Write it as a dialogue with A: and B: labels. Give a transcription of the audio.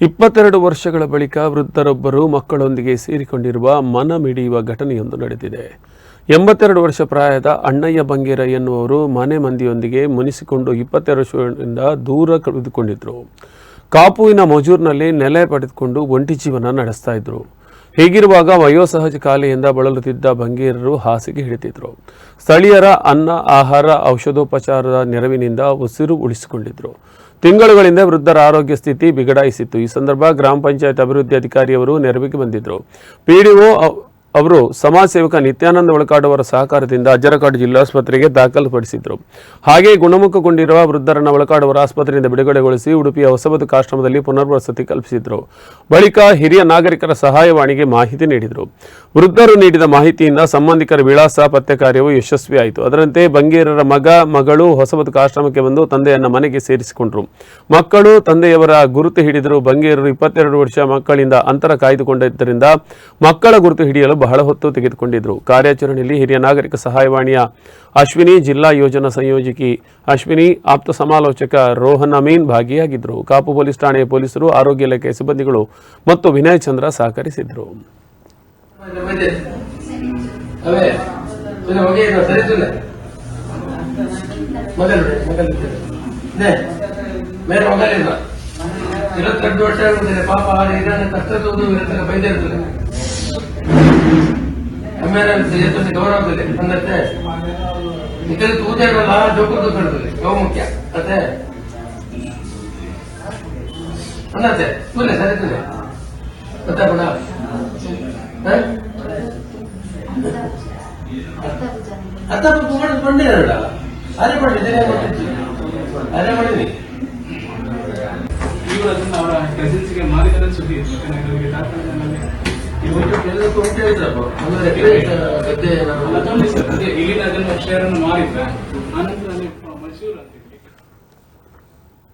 A: ಇಪ್ಪತ್ತೆರಡು ವರ್ಷಗಳ ಬಳಿಕ ವೃದ್ಧರೊಬ್ಬರು ಮಕ್ಕಳೊಂದಿಗೆ ಸೇರಿಕೊಂಡಿರುವ ಮನ ಮಿಡಿಯುವ ಘಟನೆಯೊಂದು ನಡೆದಿದೆ. ಎಂಬತ್ತೆರಡು ವರ್ಷ ಪ್ರಾಯದ ಅಣ್ಣಯ್ಯ ಬಂಗೇರ ಎನ್ನುವರು ಮನೆ ಮಂದಿಯೊಂದಿಗೆ ಮುನಿಸಿಕೊಂಡು ಇಪ್ಪತ್ತೆರಡು ವರ್ಷದಿಂದ ದೂರ ಕಳೆದುಕೊಂಡಿದ್ದರು ಕಾಪುವಿನ ಮಜೂರ್ನಲ್ಲಿ ನೆಲೆ ಪಡೆದುಕೊಂಡು ಒಂಟಿ ಜೀವನ ನಡೆಸ್ತಾ ಇದ್ರು. ಹೀಗಿರುವಾಗ ವಯೋಸಹಜ ಕಾಲೆಯಿಂದ ಬಳಲುತ್ತಿದ್ದ ಬಂಗೇರರು ಹಾಸಿಗೆ ಹಿಡಿತಿದ್ರು ಸ್ಥಳೀಯರ ಅನ್ನ, ಆಹಾರ, ಔಷಧೋಪಚಾರದ ನೆರವಿನಿಂದ ಉಸಿರು ಉಳಿಸಿಕೊಂಡಿದ್ರು. ತಿಂಗಳುಗಳಿಂದ ವೃದ್ಧರ ಆರೋಗ್ಯ ಸ್ಥಿತಿ ಬಿಗಡಾಯಿಸಿತ್ತು. ಈ ಸಂದರ್ಭ ಗ್ರಾಮ ಪಂಚಾಯತ್ ಅಭಿವೃದ್ಧಿ ಅಧಿಕಾರಿಯವರು ನೆರವಿಗೆ ಬಂದಿದ್ದರು. ಪಿಡಿಒ ಅವರು ಸಮಾಜ ಸೇವಕ ನಿತ್ಯಾನಂದ ಒಳಕಾಡು ಅವರ ಸಹಕಾರದಿಂದ ಅಜ್ಜರಕಾಡು ಜಿಲ್ಲಾಸ್ಪತ್ರೆಗೆ ದಾಖಲುಪಡಿಸಿದ್ರು. ಹಾಗೆ ಗುಣಮುಖಗೊಂಡಿರುವ ವೃದ್ಧರನ್ನ ಒಳಕಾಡು ಅವರ ಆಸ್ಪತ್ರೆಯಿಂದ ಬಿಡುಗಡೆಗೊಳಿಸಿ ಉಡುಪಿಯ ಹೊಸಬದು ಆಶ್ರಮದಲ್ಲಿ ಪುನರ್ವಸತಿ ಕಲ್ಪಿಸಿದ್ರು. ಬಳಿಕ ಹಿರಿಯ ನಾಗರಿಕರ ಸಹಾಯವಾಣಿಗೆ ಮಾಹಿತಿ ನೀಡಿದರು. ವೃದ್ಧರು ನೀಡಿದ ಮಾಹಿತಿಯಿಂದ ಸಂಬಂಧಿಕರ ವಿಳಾಸ ಪತ್ತೆ ಕಾರ್ಯವು ಯಶಸ್ವಿಯಾಯಿತು. ಅದರಂತೆ ಬಂಗೇರರ ಮಗ, ಮಗಳು ಹೊಸಬದು ಆಶ್ರಮಕ್ಕೆ ಬಂದು ತಂದೆಯನ್ನು ಮನೆಗೆ ಸೇರಿಸಿಕೊಂಡ್ರು. ಮಕ್ಕಳು ತಂದೆಯವರ ಗುರುತು ಹಿಡಿದರು ಬಂಗೇರರು ಇಪ್ಪತ್ತೆರಡು ವರ್ಷ ಮಕ್ಕಳಿಂದ ಅಂತರ ಕಾಯ್ದುಕೊಂಡಿದ್ದರಿಂದ ಮಕ್ಕಳ ಗುರುತು ಹಿಡಿಯಲು ಬಹಳ ಹೊತ್ತು ತೆಗೆದುಕೊಂಡಿದ್ರು. ಕಾರ್ಯಾಚರಣೆಯಲ್ಲಿ ಹಿರಿಯ ನಾಗರಿಕ ಸಹಾಯವಾಣಿಯ ಅಶ್ವಿನಿ ಜಿಲ್ಲಾ ಯೋಜನಾ ಸಂಯೋಜಕಿ ಅಶ್ವಿನಿ ಆಪ್ತ ಸಮಾಲೋಚಕ ರೋಹನ್ ಅಮೀನ್ ಭಾಗಿಯಾಗಿದ್ದರು ಕಾಪು ಪೊಲೀಸ್ ಠಾಣೆಯ ಪೊಲೀಸರು ಆರೋಗ್ಯ ಇಲಾಖೆಯ ಸಿಬ್ಬಂದಿಗಳು ಮತ್ತು ವಿನಯ್ ಚಂದ್ರ ಸಹಕರಿಸಿದರು.
B: ಪಾಪ ಅವೇ ಸುಮ್ಮನೆ ಹೋಗಿ ಇರೋ ಬೈದೇ ಸುಮ್ಮನೆ ಮಗಲ್ ಬಿಡಿ ಮಗಲ್ ಬಿಡಿ ನೇ ಮೇಲೆ ಮಗಲಿಲ್ಲ ಇರುವತ್ತೆರಡು ವರ್ಷ ಆಗುತ್ತದೆ ಪಾಪ ಇದನ್ನು ಕಷ್ಟದ್ದು ಇರುತ್ತದೆ ಬೈದಿರ್ತದೆ ಆಮೇಲೆ ಎತ್ತೊಂದು ಗೌರವದಲ್ಲಿ ಅಂದತ್ತೆ ಇದರ ಪೂಜೆಗಳೆಲ್ಲ ಜೋಕದ್ದು ಕಳೆದಿದೆ ಗೌ ಮುಖ್ಯ ಮತ್ತೆ ಅನ್ನತ್ತೆ ಸುಮ್ಮನೆ ಸರಿ ಸುಮ್ಮನೆ ಗೊತ್ತಾಗ್ಬೇಡ ಅತ್ತ ಬಂದಿರಲ್ಲ ಅರೆ ಮಾಡಿದ್ದೇನೆ ಅರೆ
C: ಮಾರಿದ ಸುದ್ದಿ ಯಾಕಂದ್ರೆ ದಾಖಲೆಗಳಲ್ಲಿ ಇಲ್ಲಿನ ಅದನ್ನು ಶೇರ್ ಅನ್ನು ಮಾರಿದ್ರೆ ಆನಂತರ ಅಲ್ಲಿ ಮೈಸೂರು ಅಂತ